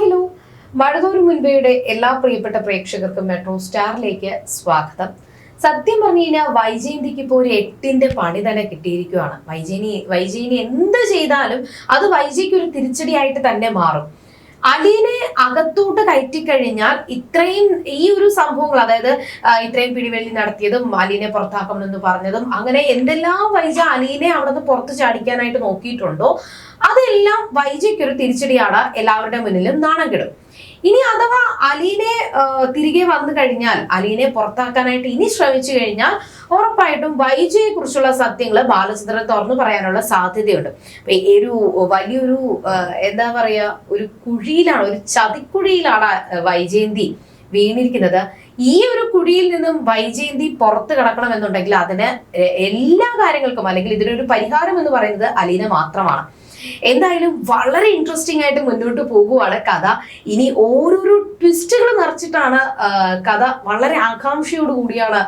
Hello. മഴതോരു മുൻപയുടെ എല്ലാ പ്രിയപ്പെട്ട പ്രേക്ഷകർക്കും മെട്രോ സ്റ്റാറിലേക്ക് സ്വാഗതം. സത്യം പറഞ്ഞു കഴിഞ്ഞാൽ വൈജയന്തിക്ക് ഇപ്പോൾ ഒരു എട്ടിന്റെ പണി തന്നെ കിട്ടിയിരിക്കുകയാണ്. വൈജയനി വൈജയനി എന്ത് ചെയ്താലും അത് വൈജയ്ക്ക് ഒരു തിരിച്ചടിയായിട്ട് തന്നെ മാറും. അലീനെ അകത്തോട്ട് കയറ്റിക്കഴിഞ്ഞാൽ ഇത്രയും ഈ ഒരു സംഭവങ്ങൾ അതായത് ഇത്രയും പിടിവെള്ളി നടത്തിയതും അലീനെ പുറത്താക്കണമെന്ന് പറഞ്ഞതും അങ്ങനെ എന്തെല്ലാം വൈജ അലീനെ അവിടെ നിന്ന് പുറത്ത് ചാടിക്കാനായിട്ട് നോക്കിയിട്ടുണ്ടോ അതെല്ലാം വൈജയ്ക്ക് ഒരു തിരിച്ചടിയാണ് എല്ലാവരുടെ മുന്നിലും നാണം കെടും ഇനി അഥവാ അലീനെ തിരികെ വന്നു കഴിഞ്ഞാൽ അലീനെ പുറത്താക്കാനായിട്ട് ഇനി ശ്രമിച്ചു കഴിഞ്ഞാൽ ഉറപ്പായിട്ടും വൈജയെ കുറിച്ചുള്ള സത്യങ്ങൾ ബാലചന്ദ്രൻ തുറന്നു പറയാനുള്ള സാധ്യതയുണ്ട്. ഒരു വലിയൊരു എന്താ പറയുക ഒരു കുഴിയിലാണ് ഒരു ചതിക്കുഴിയിലാണ് വൈജയന്തി വീണിരിക്കുന്നത്. ഈ ഒരു കുഴിയിൽ നിന്നും വൈജയന്തി പുറത്ത് കിടക്കണമെന്നുണ്ടെങ്കിൽ അതിന് എല്ലാ കാര്യങ്ങൾക്കും അല്ലെങ്കിൽ ഇതിനൊരു പരിഹാരം എന്ന് പറയുന്നത് അലീന മാത്രമാണ്. എന്തായാലും വളരെ ഇൻട്രസ്റ്റിംഗ് ആയിട്ട് മുന്നോട്ട് പോകുവാണ് കഥ. ഇനി ഓരോരോ ട്വിസ്റ്റുകൾ നിറച്ചിട്ടാണ് കഥ വളരെ ആകാംക്ഷയോട് കൂടിയാണ്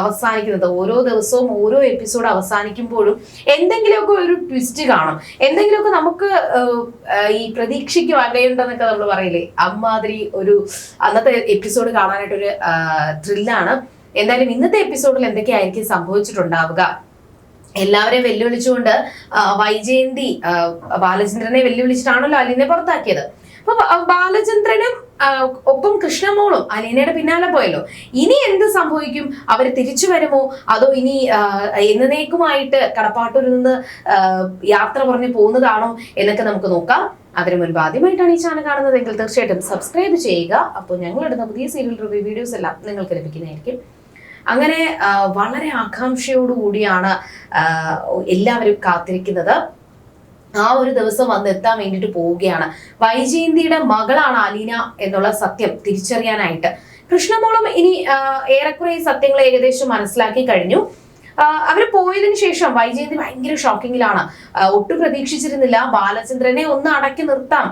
അവസാനിക്കുന്നത്. ഓരോ ദിവസവും ഓരോ എപ്പിസോഡ് അവസാനിക്കുമ്പോഴും എന്തെങ്കിലുമൊക്കെ ഒരു ട്വിസ്റ്റ് കാണും. എന്തെങ്കിലുമൊക്കെ നമുക്ക് ഈ പ്രതീക്ഷയ്ക്ക് വകയുണ്ടെന്നൊക്കെ നമ്മൾ പറയില്ലേ? അമ്മാതിരി ഒരു അന്നത്തെ എപ്പിസോഡ് കാണാനായിട്ടൊരു ത്രില്ലാണ് എന്തായാലും ഇന്നത്തെ എപ്പിസോഡിൽ എന്തൊക്കെയായിരിക്കും സംഭവിച്ചിട്ടുണ്ടാവുക? എല്ലാവരെയും വെല്ലുവിളിച്ചുകൊണ്ട് വൈജയന്തി ബാലചന്ദ്രനെ വെല്ലുവിളിച്ചിട്ടാണല്ലോ അലീനെ പുറത്താക്കിയത്. അപ്പൊ ബാലചന്ദ്രനും ഒപ്പം കൃഷ്ണമോളും അലീനയുടെ പിന്നാലെ പോയല്ലോ. ഇനി എന്ത് സംഭവിക്കും? അവർ തിരിച്ചു വരുമോ? അതോ ഇനി എന്നേക്കുമായിട്ട് കടപ്പാട്ടൂരിൽ നിന്ന് യാത്ര പറഞ്ഞ് പോകുന്നതാണോ എന്നൊക്കെ നമുക്ക് നോക്കാം. അതിനു മുൻപ് ആദ്യമായിട്ടാണ് ഈ ചാനൽ കാണുന്നതെങ്കിൽ തീർച്ചയായിട്ടും സബ്സ്ക്രൈബ് ചെയ്യുക. അപ്പോൾ ഞങ്ങളിടുന്ന പുതിയ സീരിയൽ റിവ്യൂ വീഡിയോസ് എല്ലാം നിങ്ങൾക്ക് ലഭിക്കുന്നതായിരിക്കും. അങ്ങനെ വളരെ ആകാംക്ഷയോടുകൂടിയാണ് എല്ലാവരും കാത്തിരിക്കുന്നത്. ആ ഒരു ദിവസം വന്ന് എത്താൻ വേണ്ടിയിട്ട് പോവുകയാണ്. വൈജയന്തിയുടെ മകളാണ് അലീന എന്നുള്ള സത്യം തിരിച്ചറിയാനായിട്ട്. കൃഷ്ണമോളും ഇനി ഏറെക്കുറെ സത്യങ്ങൾ ഏകദേശം മനസ്സിലാക്കി കഴിഞ്ഞു. അവർ പോയതിനു ശേഷം വൈജയന്തി ഭയങ്കര ഷോക്കിങ്ങിലാണ്. ഒട്ടും പ്രതീക്ഷിച്ചിരുന്നില്ല ബാലചന്ദ്രനെ ഒന്ന് അടക്കി നിർത്താം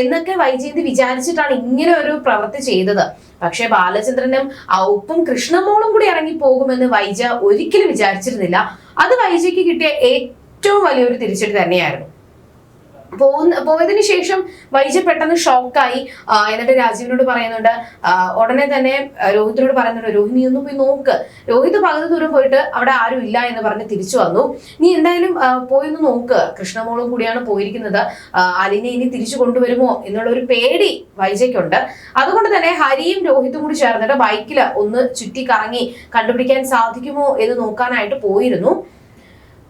എന്നൊക്കെ വൈജയന്തി വിചാരിച്ചിട്ടാണ് ഇങ്ങനെ ഒരു പ്രവൃത്തി ചെയ്തത്. പക്ഷെ ബാലചന്ദ്രനും ആ ഒപ്പം കൃഷ്ണമോളും കൂടി ഇറങ്ങി പോകുമെന്ന് വൈജ ഒരിക്കലും വിചാരിച്ചിരുന്നില്ല. അത് വൈജയ്ക്ക് കിട്ടിയ ഏറ്റവും വലിയൊരു തിരിച്ചടി തന്നെയായിരുന്നു. പോകുന്ന പോയതിന് ശേഷം വൈജ പെട്ടെന്ന് ഷോക്കായി എന്നിട്ട് രാജീവിനോട് പറയുന്നുണ്ട് ഉടനെ തന്നെ രോഹിതിനോട് പറയുന്നുണ്ട് രോഹിത് നീ ഒന്ന് പോയി നോക്ക്. രോഹിത് പകുതി ദൂരം പോയിട്ട് അവിടെ ആരും ഇല്ല എന്ന് പറഞ്ഞ് തിരിച്ചു വന്നു. നീ എന്തായാലും പോയി ഒന്ന് നോക്ക്. കൃഷ്ണമോളും കൂടിയാണ് പോയിരിക്കുന്നത്. അലിനെ ഇനി തിരിച്ചു കൊണ്ടുവരുമോ എന്നുള്ള ഒരു പേടി വൈജയ്ക്കുണ്ട്. അതുകൊണ്ട് തന്നെ ഹരിയും രോഹിത്തും കൂടി ചേർന്നിട്ട് ബൈക്കിൽ ഒന്ന് ചുറ്റി കറങ്ങി കണ്ടുപിടിക്കാൻ സാധിക്കുമോ എന്ന് നോക്കാനായിട്ട് പോയിരുന്നു.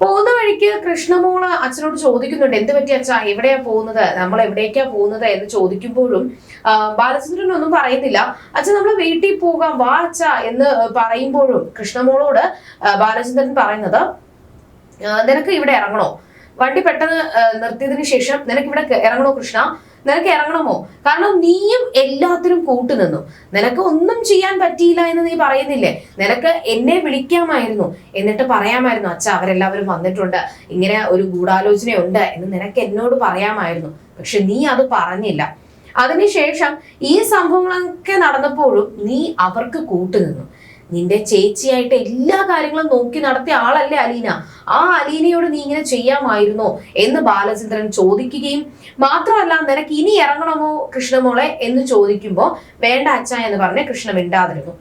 പോകുന്ന വഴിക്ക് കൃഷ്ണമോൾ അച്ഛനോട് ചോദിക്കുന്നുണ്ട് എന്ത് പറ്റി അച്ഛാ? എവിടെയാ പോകുന്നത്? നമ്മൾ എവിടേക്കാ പോകുന്നത്? എന്ന് ചോദിക്കുമ്പോഴും ബാലചന്ദ്രൻ ഒന്നും പറയുന്നില്ല. അച്ഛൻ നമ്മൾ വീട്ടിൽ പോകാം വാ അച്ഛ എന്ന് പറയുമ്പോഴും കൃഷ്ണമോളോട് ബാലചന്ദ്രൻ പറയുന്നത് നിനക്ക് ഇവിടെ ഇറങ്ങണോ? വണ്ടി പെട്ടെന്ന് നിർത്തിയതിനു ശേഷം നിനക്ക് ഇവിടെ ഇറങ്ങണോ കൃഷ്ണ? നിനക്ക് ഇറങ്ങണമോ? കാരണം നീയും എല്ലാത്തിനും കൂട്ടുനിന്നു നിനക്ക് ഒന്നും ചെയ്യാൻ പറ്റിയില്ല എന്ന് നീ പറയുന്നില്ലേ? നിനക്ക് എന്നെ വിളിക്കാമായിരുന്നു. എന്നിട്ട് പറയാമായിരുന്നു അച്ഛ അവരെല്ലാവരും വന്നിട്ടുണ്ട്. ഇങ്ങനെ ഒരു ഗൂഢാലോചനയുണ്ട് എന്ന് നിനക്ക് എന്നോട് പറയാമായിരുന്നു. പക്ഷെ നീ അത് പറഞ്ഞില്ല. അതിനുശേഷം ഈ സംഭവങ്ങളൊക്കെ നടന്നപ്പോഴും നീ അവർക്ക് കൂട്ടുനിന്നു നിന്റെ ചേച്ചിയായിട്ട് എല്ലാ കാര്യങ്ങളും നോക്കി നടത്തിയ ആളല്ലേ അലീന. ആ അലീനയോട് നീ ഇങ്ങനെ ചെയ്യാമായിരുന്നോ? എന്ന് ബാലചന്ദ്രൻ ചോദിക്കുകയും മാത്രമല്ല നിനക്ക് ഇനി ഇറങ്ങണമോ കൃഷ്ണമോളെ? എന്ന് ചോദിക്കുമ്പോൾ വേണ്ട അച്ഛ എന്ന് പറഞ്ഞ് കൃഷ്ണ മിണ്ടാതിരുന്നു.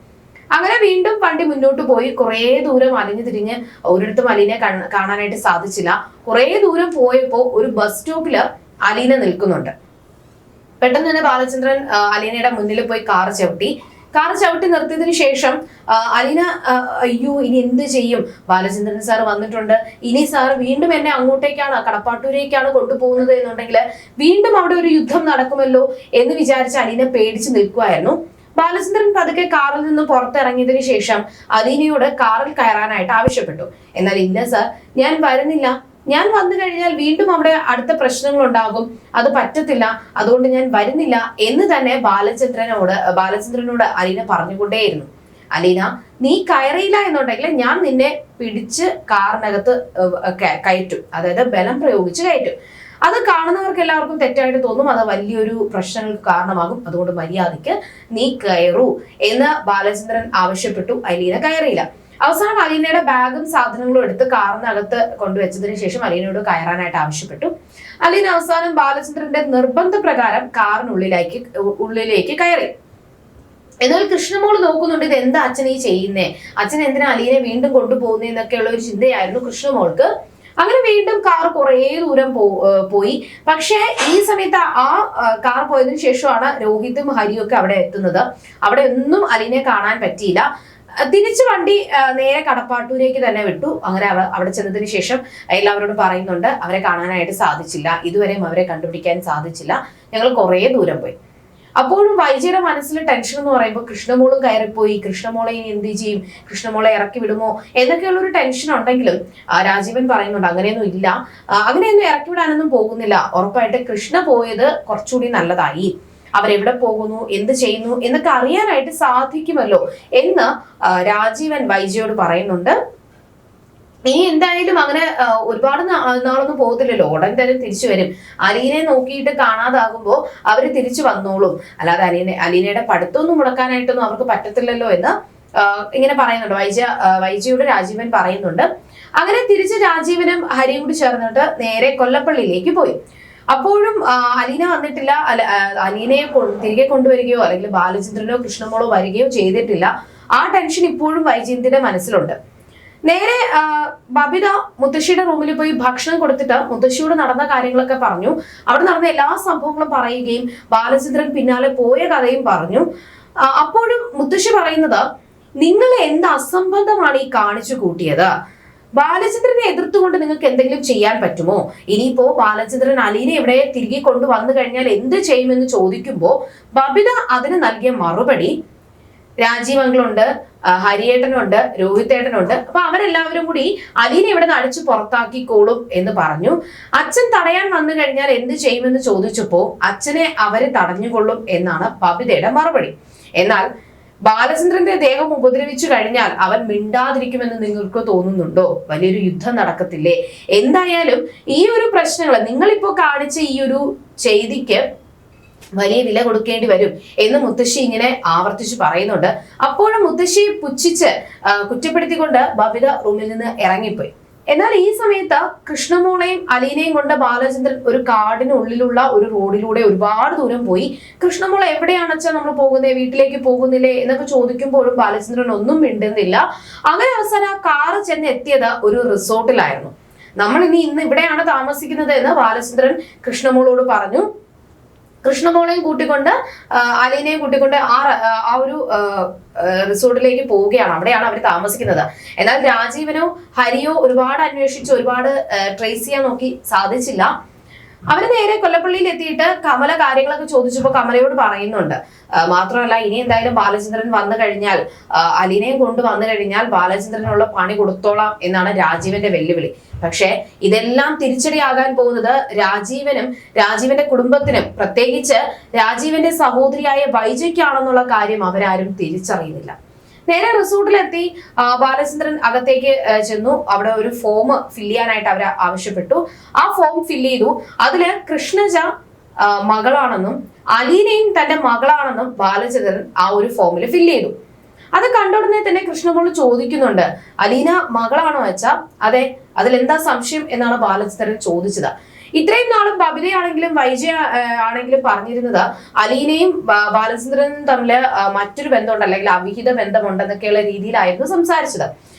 അങ്ങനെ വീണ്ടും വണ്ടി മുന്നോട്ട് പോയി. കുറേ ദൂരം അലിഞ്ഞു തിരിഞ്ഞ് ഒരിടത്തും അലീനെ കാണാനായിട്ട് സാധിച്ചില്ല. കുറേ ദൂരം പോയപ്പോൾ ഒരു ബസ് സ്റ്റോപ്പിൽ അലീന നിൽക്കുന്നുണ്ട്. പെട്ടെന്ന് തന്നെ ബാലചന്ദ്രൻ അലീനയുടെ മുന്നിൽ പോയി കാർ ചവിട്ടി. കാർ ചവിട്ടി നിർത്തിയതിനു ശേഷം അലീന അയ്യോ ഇനി എന്ത് ചെയ്യും? ബാലചന്ദ്രൻ സാർ വന്നിട്ടുണ്ട്. ഇനി സാർ വീണ്ടും എന്നെ അങ്ങോട്ടേക്കാണ് കടപ്പാട്ടൂരേക്കാണ് കൊണ്ടുപോകുന്നത് എന്നുണ്ടെങ്കിൽ വീണ്ടും അവിടെ ഒരു യുദ്ധം നടക്കുമല്ലോ എന്ന് വിചാരിച്ച് അലീന പേടിച്ച് നിൽക്കുമായിരുന്നു ബാലചന്ദ്രൻ പതുക്കെ കാറിൽ നിന്ന് പുറത്തിറങ്ങിയതിനു ശേഷം അലീനയോട് കാറിൽ കയറാനായിട്ട് ആവശ്യപ്പെട്ടു. എന്നാൽ ഇല്ല സാർ ഞാൻ വരുന്നില്ല. ഞാൻ വന്നു കഴിഞ്ഞാൽ വീണ്ടും അവിടെ അടുത്ത പ്രശ്നങ്ങൾ ഉണ്ടാകും അത് പറ്റത്തില്ല. അതുകൊണ്ട് ഞാൻ വരുന്നില്ല എന്ന് തന്നെ ബാലചന്ദ്രനോട് ബാലചന്ദ്രനോട് അലീന പറഞ്ഞുകൊണ്ടേയിരുന്നു. അലീന നീ കയറിയില്ല എന്നുണ്ടെങ്കിൽ ഞാൻ നിന്നെ പിടിച്ച് കാറിനകത്ത് കയറ്റും. അതായത് ബലം പ്രയോഗിച്ച് കയറ്റും. അത് കാണുന്നവർക്ക് എല്ലാവർക്കും തെറ്റായിട്ട് തോന്നും. അത് വലിയൊരു പ്രശ്നങ്ങൾക്ക് കാരണമാകും. അതുകൊണ്ട് മര്യാദയ്ക്ക് നീ കയറൂ എന്ന് ബാലചന്ദ്രൻ ആവശ്യപ്പെട്ടു. അലീന കയറിയില്ല. അവസാനം അലീനയുടെ ബാഗും സാധനങ്ങളും എടുത്ത് കാറിനകത്ത് കൊണ്ടുവച്ചതിന് ശേഷം അലീനയോട് കയറാനായിട്ട് ആവശ്യപ്പെട്ടു. അലീന അവസാനം ബാലചന്ദ്രന്റെ നിർബന്ധപ്രകാരം കാറിനുള്ളിലേക്ക് ഉള്ളിലേക്ക് കയറി. എന്നാൽ കൃഷ്ണമോൾ നോക്കുന്നുണ്ട് ഇത് എന്താ അച്ഛൻ ഈ ചെയ്യുന്നേ? അച്ഛൻ എന്തിനാ അലീനെ വീണ്ടും കൊണ്ടുപോകുന്നേ എന്നൊക്കെയുള്ള ഒരു ചിന്തയായിരുന്നു കൃഷ്ണമോൾക്ക്. അങ്ങനെ വീണ്ടും കാർ കുറേ ദൂരം പോയി. പക്ഷേ ഈ സമയത്ത് ആ കാർ പോയതിനു ശേഷമാണ് രോഹിത്തും ഹരിയും ഒക്കെ അവിടെ എത്തുന്നത്. അവിടെ ഒന്നും അലീനെ കാണാൻ പറ്റിയില്ല. തിരിച്ച് വണ്ടി നേരെ കടപ്പാട്ടൂരേക്ക് തന്നെ വിട്ടു. അങ്ങനെ അവ അവിടെ ചെന്നതിന് ശേഷം എല്ലാവരോടും പറയുന്നുണ്ട് അവരെ കാണാനായിട്ട് സാധിച്ചില്ല. ഇതുവരെയും അവരെ കണ്ടുപിടിക്കാൻ സാധിച്ചില്ല. ഞങ്ങൾ കുറേ ദൂരം പോയി. അപ്പോഴും വൈജയുടെ മനസ്സിൽ ടെൻഷൻ എന്ന് പറയുമ്പോൾ കൃഷ്ണമോളും കയറിപ്പോയി. കൃഷ്ണമോളെ ഇനി എന്ത് ചെയ്യും? കൃഷ്ണമോളെ ഇറക്കി വിടുമോ? എന്നൊക്കെയുള്ള ഒരു ടെൻഷൻ ഉണ്ടെങ്കിലും രാജീവൻ പറയുന്നുണ്ട് അങ്ങനെയൊന്നും ഇല്ല. അങ്ങനെയൊന്നും ഇറക്കി വിടാനൊന്നും പോകുന്നില്ല. ഉറപ്പായിട്ട് കൃഷ്ണ പോയത് കുറച്ചുകൂടി നല്ലതായി. അവരെവിടെ പോകുന്നു? എന്ത് ചെയ്യുന്നു? എന്നൊക്കെ അറിയാനായിട്ട് സാധിക്കുമല്ലോ എന്ന് രാജീവൻ വൈജിയോട് പറയുന്നുണ്ട്. നീ എന്തായാലും അങ്ങനെ ഒരുപാട് നാളൊന്നും പോകത്തില്ലല്ലോ. ഉടൻ തന്നെ തിരിച്ചു വരും. അലീനെ നോക്കിയിട്ട് കാണാതാകുമ്പോൾ അവർ തിരിച്ചു വന്നോളും. അല്ലാതെ അലീനെ അലീനയുടെ പഠിത്തമൊന്നും മുടക്കാനായിട്ടൊന്നും അവർക്ക് പറ്റത്തില്ലല്ലോ എന്ന് ഇങ്ങനെ പറയുന്നുണ്ട്. വൈജ വൈജയോട് രാജീവൻ പറയുന്നുണ്ട്. അങ്ങനെ തിരിച്ച് രാജീവനും ഹരിയും കൂടി ചേർന്നിട്ട് നേരെ കൊല്ലപ്പള്ളിയിലേക്ക് പോയി. അപ്പോഴും അലീന വന്നിട്ടില്ല. അലീനയെ തിരികെ കൊണ്ടുവരികയോ അല്ലെങ്കിൽ ബാലചന്ദ്രനോ കൃഷ്ണമോളോ വരികയോ ചെയ്തിട്ടില്ല. ആ ടെൻഷൻ ഇപ്പോഴും വൈജയന്തിന്റെ മനസ്സിലുണ്ട്. നേരെ ബബിത മുത്തശ്ശിയുടെ റൂമിൽ പോയി ഭക്ഷണം കൊടുത്തിട്ട് മുത്തശ്ശിയോട് നടന്ന കാര്യങ്ങളൊക്കെ പറഞ്ഞു. അവിടെ നടന്ന എല്ലാ സംഭവങ്ങളും പറയുകയും ബാലചന്ദ്രൻ പിന്നാലെ പോയ കഥയും പറഞ്ഞു. അപ്പോഴും മുത്തശ്ശി പറയുന്നത് നിങ്ങൾ എന്ത് അസംബന്ധമാണ് ഈ കാണിച്ചു കൂട്ടിയത്? ബാലചന്ദ്രനെ എതിർത്തുകൊണ്ട് നിങ്ങൾക്ക് എന്തെങ്കിലും ചെയ്യാൻ പറ്റുമോ? ഇനിയിപ്പോ ബാലചന്ദ്രൻ അലീനെ ഇവിടെ തിരികെ കൊണ്ടുവന്നു കഴിഞ്ഞാൽ എന്ത് ചെയ്യുമെന്ന് ചോദിക്കുമ്പോൾ ബബിത അതിന് നൽകിയ മറുപടി രാജീവ് അങ്കിളുണ്ട് ഹരിയേട്ടനുണ്ട് രോഹിത്തേട്ടനുണ്ട്. അപ്പൊ അവരെല്ലാവരും കൂടി അലീനെ ഇവിടെ നിന്ന് അടിച്ചു പുറത്താക്കിക്കോളും എന്ന് പറഞ്ഞു. അച്ഛൻ തടയാൻ വന്നു കഴിഞ്ഞാൽ എന്ത് ചെയ്യുമെന്ന് ചോദിച്ചപ്പോ അച്ഛനെ അവർ തടഞ്ഞുകൊള്ളും എന്നാണ് ബബിതയുടെ മറുപടി. എന്നാൽ ബാലചന്ദ്രന്റെ ദേഹം ഉപദ്രവിച്ചു കഴിഞ്ഞാൽ അവൻ മിണ്ടാതിരിക്കുമെന്ന് നിങ്ങൾക്ക് തോന്നുന്നുണ്ടോ? വലിയൊരു യുദ്ധം നടക്കത്തില്ലേ? എന്തായാലും ഈ ഒരു പ്രശ്നങ്ങൾ നിങ്ങളിപ്പോ കാണിച്ച ഈ ഒരു ചെയ്തിക്ക് വലിയ വില കൊടുക്കേണ്ടി വരും എന്ന് മുത്തശ്ശി ഇങ്ങനെ ആവർത്തിച്ച് പറയുന്നുണ്ട്. അപ്പോഴും മുത്തശ്ശി പുച്ഛിച്ച് കുറ്റപ്പെടുത്തിക്കൊണ്ട് ബബിത റൂമിൽ നിന്ന് ഇറങ്ങിപ്പോയി. എന്നാൽ ഈ സമയത്ത് കൃഷ്ണമോളെയും അലീനയും കൊണ്ട് ബാലചന്ദ്രൻ ഒരു കാടിനുള്ളിലുള്ള ഒരു റോഡിലൂടെ ഒരുപാട് ദൂരം പോയി. കൃഷ്ണമോൾ എവിടെയാണ് വെച്ചാൽ നമ്മൾ പോകുന്നത് വീട്ടിലേക്ക് പോകുന്നില്ലേ? എന്നൊക്കെ ചോദിക്കുമ്പോഴും ബാലചന്ദ്രൻ ഒന്നും മിണ്ടുന്നില്ല. അങ്ങനെ അവസാനം ആ കാറ് ചെന്ന് എത്തിയത് ഒരു റിസോർട്ടിലായിരുന്നു. നമ്മൾ ഇനി ഇന്ന് ഇവിടെയാണ് താമസിക്കുന്നത് എന്ന് ബാലചന്ദ്രൻ കൃഷ്ണമോളോട് പറഞ്ഞു. കൃഷ്ണമോളെയും കൂട്ടിക്കൊണ്ട് അലീനയും കൂട്ടിക്കൊണ്ട് ആ ആ ഒരു റിസോർട്ടിലേക്ക് പോവുകയാണ്. അവിടെയാണ് അവർ താമസിക്കുന്നത്. എന്നാൽ രാജീവനോ ഹരിയോ ഒരുപാട് അന്വേഷിച്ച് ഒരുപാട് ട്രേസ് ചെയ്യാൻ നോക്കി സാധിച്ചില്ല. അവർ നേരെ കൊല്ലപ്പള്ളിയിൽ എത്തിയിട്ട് കമല കാര്യങ്ങളൊക്കെ ചോദിച്ചപ്പോൾ കമലയോട് പറയുന്നുണ്ട്. മാത്രമല്ല ഇനി എന്തായാലും ബാലചന്ദ്രൻ വന്നു കഴിഞ്ഞാൽ അലീനയും കൊണ്ട് വന്നു കഴിഞ്ഞാൽ ബാലചന്ദ്രനുള്ള പണി കൊടുത്തോളാം എന്നാണ് രാജീവന്റെ വെല്ലുവിളി. പക്ഷേ ഇതെല്ലാം തിരിച്ചടിയാകാൻ പോകുന്നത് രാജീവനും രാജീവന്റെ കുടുംബത്തിനും. പ്രത്യേകിച്ച് രാജീവന്റെ സഹോദരിയായ വൈജയ്ക്കാണെന്നുള്ള കാര്യം അവരാരും തിരിച്ചറിയുന്നില്ല. നേരെ റിസോർട്ടിലെത്തി ബാലചന്ദ്രൻ അകത്തേക്ക് ചെന്നു. അവിടെ ഒരു ഫോം ഫില്ല് ചെയ്യാനായിട്ട് അവർ ആവശ്യപ്പെട്ടു. ആ ഫോം ഫില്ല് ചെയ്തു. അതിൽ കൃഷ്ണജ മകളാണെന്നും അലീനയും തന്റെ മകളാണെന്നും ബാലചന്ദ്രൻ ആ ഒരു ഫോമിൽ ഫില്ല് ചെയ്തു. അത് കണ്ട ഉടനെ തന്നെ കൃഷ്ണമോൾ ചോദിക്കുന്നുണ്ട് അലീന മകളാണോ വെച്ചാ അതെ അതിലെന്താ സംശയം? എന്നാണ് ബാലചന്ദ്രൻ ചോദിച്ചത്. ഇത്രയും നാളും ബബിതയാണെങ്കിലും വൈജയ ആണെങ്കിലും പറഞ്ഞിരുന്നത് അലീനയും ബാലചന്ദ്രനും തമ്മിൽ മറ്റൊരു ബന്ധമുണ്ട് അല്ലെങ്കിൽ അവിഹിത ബന്ധമുണ്ടെന്നൊക്കെയുള്ള രീതിയിലായിരുന്നു സംസാരിച്ചത്.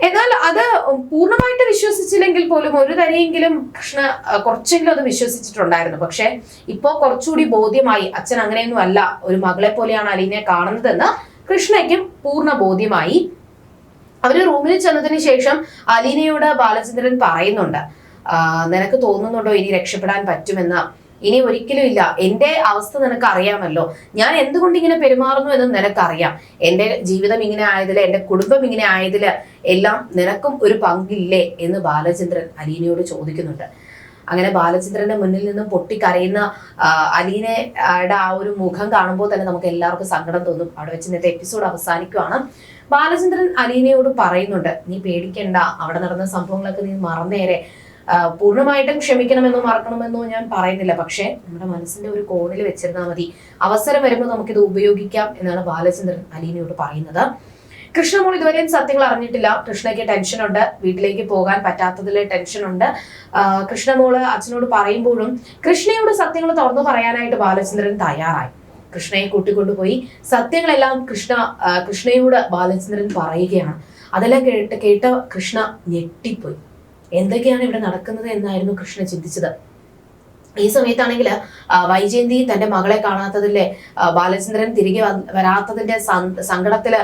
എന്നാൽ അത് പൂർണമായിട്ട് വിശ്വസിച്ചില്ലെങ്കിൽ പോലും ഒരു തരിയെങ്കിലും കൃഷ്ണ കുറച്ചെങ്കിലും അത് വിശ്വസിച്ചിട്ടുണ്ടായിരുന്നു. പക്ഷെ ഇപ്പോ കുറച്ചുകൂടി ബോധ്യമായി അച്ഛൻ അങ്ങനെയൊന്നും അല്ല ഒരു മകളെ പോലെയാണ് അലീനെ കാണുന്നതെന്ന് കൃഷ്ണയ്ക്കും പൂർണ ബോധ്യമായി. അവർ റൂമിൽ ചെന്നതിന് ശേഷം അലീനയോട് ബാലചന്ദ്രൻ പറയുന്നുണ്ട്. "ആ, നിനക്ക് തോന്നുന്നുണ്ടോ ഇനി രക്ഷപ്പെടാൻ പറ്റുമെന്ന്? ഇനി ഒരിക്കലും ഇല്ല. എന്റെ അവസ്ഥ നിനക്ക് അറിയാമല്ലോ. ഞാൻ എന്തുകൊണ്ട് ഇങ്ങനെ പെരുമാറുന്നു എന്ന് നിനക്കറിയാം. എന്റെ ജീവിതം ഇങ്ങനെ ആയതിൽ എന്റെ കുടുംബം ഇങ്ങനെ ആയതിൽ എല്ലാം നിനക്കും ഒരു പങ്കില്ലേ എന്ന് ബാലചന്ദ്രൻ അലീനയോട് ചോദിക്കുന്നുണ്ട്. അങ്ങനെ ബാലചന്ദ്രന്റെ മുന്നിൽ നിന്നും പൊട്ടിക്കരയുന്ന അലീനയുടെ ആ ഒരു മുഖം കാണുമ്പോൾ തന്നെ നമുക്ക് എല്ലാവർക്കും സങ്കടം തോന്നും. അവിടെ വെച്ച് ഇന്നത്തെ എപ്പിസോഡ് അവസാനിക്കുവാണ്. ബാലചന്ദ്രൻ അലീനയോട് പറയുന്നുണ്ട് നീ പേടിക്കണ്ട. അവിടെ നടന്ന സംഭവങ്ങളൊക്കെ നീ മറന്നേരെ. പൂർണമായിട്ടും ക്ഷമിക്കണമെന്നോ മറക്കണമെന്നോ ഞാൻ പറയുന്നില്ല. പക്ഷേ നമ്മുടെ മനസ്സിന്റെ ഒരു കോണിൽ വെച്ചിരുന്നാൽ മതി. അവസരം വരുമ്പോൾ നമുക്കിത് ഉപയോഗിക്കാം എന്നാണ് ബാലചന്ദ്രൻ അലീനയോട് പറയുന്നത്. കൃഷ്ണമോൾ ഇതുവരെയും സത്യങ്ങൾ അറിഞ്ഞിട്ടില്ല. കൃഷ്ണയ്ക്ക് ടെൻഷനുണ്ട് വീട്ടിലേക്ക് പോകാൻ പറ്റാത്തതിൽ ടെൻഷനുണ്ട് കൃഷ്ണമോൾ അച്ഛനോട് പറയുമ്പോഴും കൃഷ്ണയോട് സത്യങ്ങൾ തുറന്നു പറയാനായിട്ട് ബാലചന്ദ്രൻ തയ്യാറായി. കൃഷ്ണയെ കൂട്ടിക്കൊണ്ടുപോയി സത്യങ്ങളെല്ലാം കൃഷ്ണ കൃഷ്ണയോട് ബാലചന്ദ്രൻ പറയുകയാണ്. അതെല്ലാം കേട്ട് കേട്ട കൃഷ്ണ ഞെട്ടിപ്പോയി. എന്തൊക്കെയാണ് ഇവിടെ നടക്കുന്നത് എന്നായിരുന്നു കൃഷ്ണ ചിന്തിച്ചത്. ഈ സമയത്താണെങ്കിൽ വൈജയന്തി തന്റെ മകളെ കാണാത്തതിലെ ബാലചന്ദ്രൻ തിരികെ വരാത്തതിന്റെ സങ്കടത്തിൽ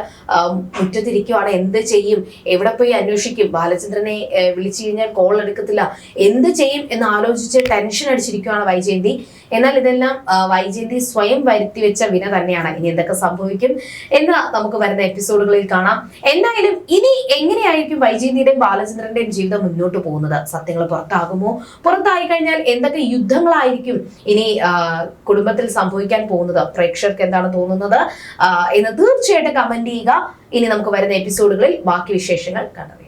മുറ്റത്തിരിക്കുവാണ്. എന്ത് ചെയ്യും? എവിടെ പോയി അന്വേഷിക്കും? ബാലചന്ദ്രനെ വിളിച്ചു കഴിഞ്ഞാൽ കോൾ എടുക്കത്തില്ല. എന്ത് ചെയ്യും എന്ന് ആലോചിച്ച് ടെൻഷൻ അടിച്ചിരിക്കുവാണ് വൈജയന്തി. എന്നാൽ ഇതെല്ലാം വൈജയന്തി സ്വയം വരുത്തി വെച്ച വിന തന്നെയാണ്. ഇനി എന്തൊക്കെ സംഭവിക്കും എന്ന് നമുക്ക് വരുന്ന എപ്പിസോഡുകളിൽ കാണാം. എന്തായാലും ഇനി എങ്ങനെയായിരിക്കും വൈജയന്തിയുടെയും ബാലചന്ദ്രന്റെയും ജീവിതം മുന്നോട്ട് പോകുന്നത്? സത്യങ്ങൾ പുറത്താകുമോ? പുറത്തായി കഴിഞ്ഞാൽ എന്തൊക്കെ യുദ്ധങ്ങളായിരിക്കും ഇനി കുടുംബത്തിൽ സംഭവിക്കാൻ പോകുന്നത്? പ്രേക്ഷകർക്ക് എന്താണ് തോന്നുന്നത്? എന്ന് തീർച്ചയായിട്ടും കമന്റ് ചെയ്യുക. ഇനി നമുക്ക് വരുന്ന എപ്പിസോഡുകളിൽ ബാക്കി വിശേഷങ്ങൾ കണ്ടറിയാം.